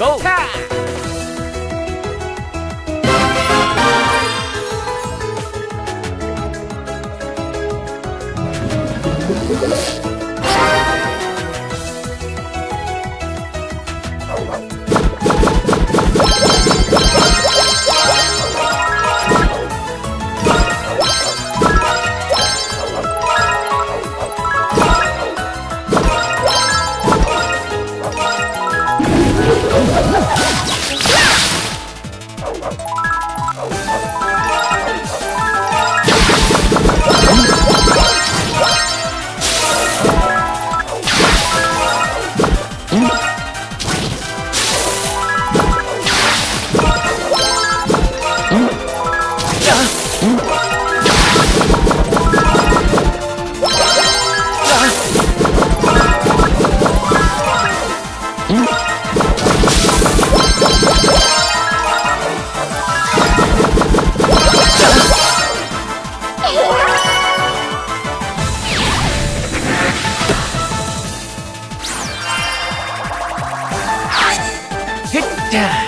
야차! 야! Yeah.